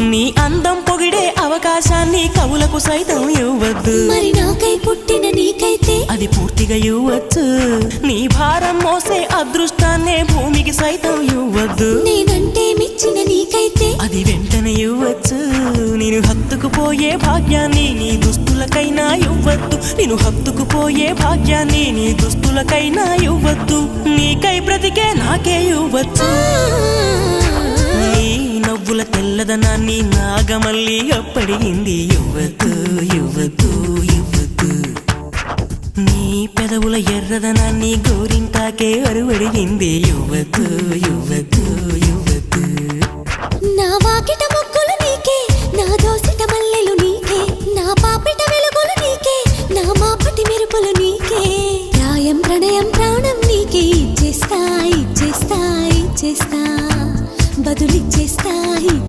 నీ అందం పొగిడే అవకాశాన్ని కవులకు సైతం ఇవ్వద్దు. మరి నాకై పుట్టిన నీకైతే? అది పూర్తిగా ఇవ్వచ్చు. నీ భారం మోసే అదృష్టాన్నే భూమికి సైతం ఇవ్వద్దు. నేనంటే మెచ్చిన నీకైతే? అది వెంటనే ఇవ్వచ్చు. నేను హత్తుకుపోయే భాగ్యాన్ని నీ దుస్తులకైనా ఇవ్వద్దు. నేను హత్తుకుపోయే భాగ్యాన్ని నీ దుస్తులకైనా ఇవ్వద్దు. నీకై బ్రతికే నాకే ఇవ్వచ్చు. చల్లదనాన్ని నాగమల్లి అప్పడిగింది. యువతు యువతు యువతు. నీ పెదవుల ఎర్రదనాన్ని గోరింటాకే అరువడిగింది. యువతు యువతు యువతు. నా వాకిట మొక్కులు నీకే నా దోసిట మల్లెలు నీకే నా పాపిట వెలుగులు నీకే నా మాపటి మెరుపులు నీకే. ప్రాయం ప్రణయం ప్రాణం నీకే ఇచ్చేస్తా ఇచ్చేస్తా ఇచ్చేస్తా. బదులిచ్చేస్తాయి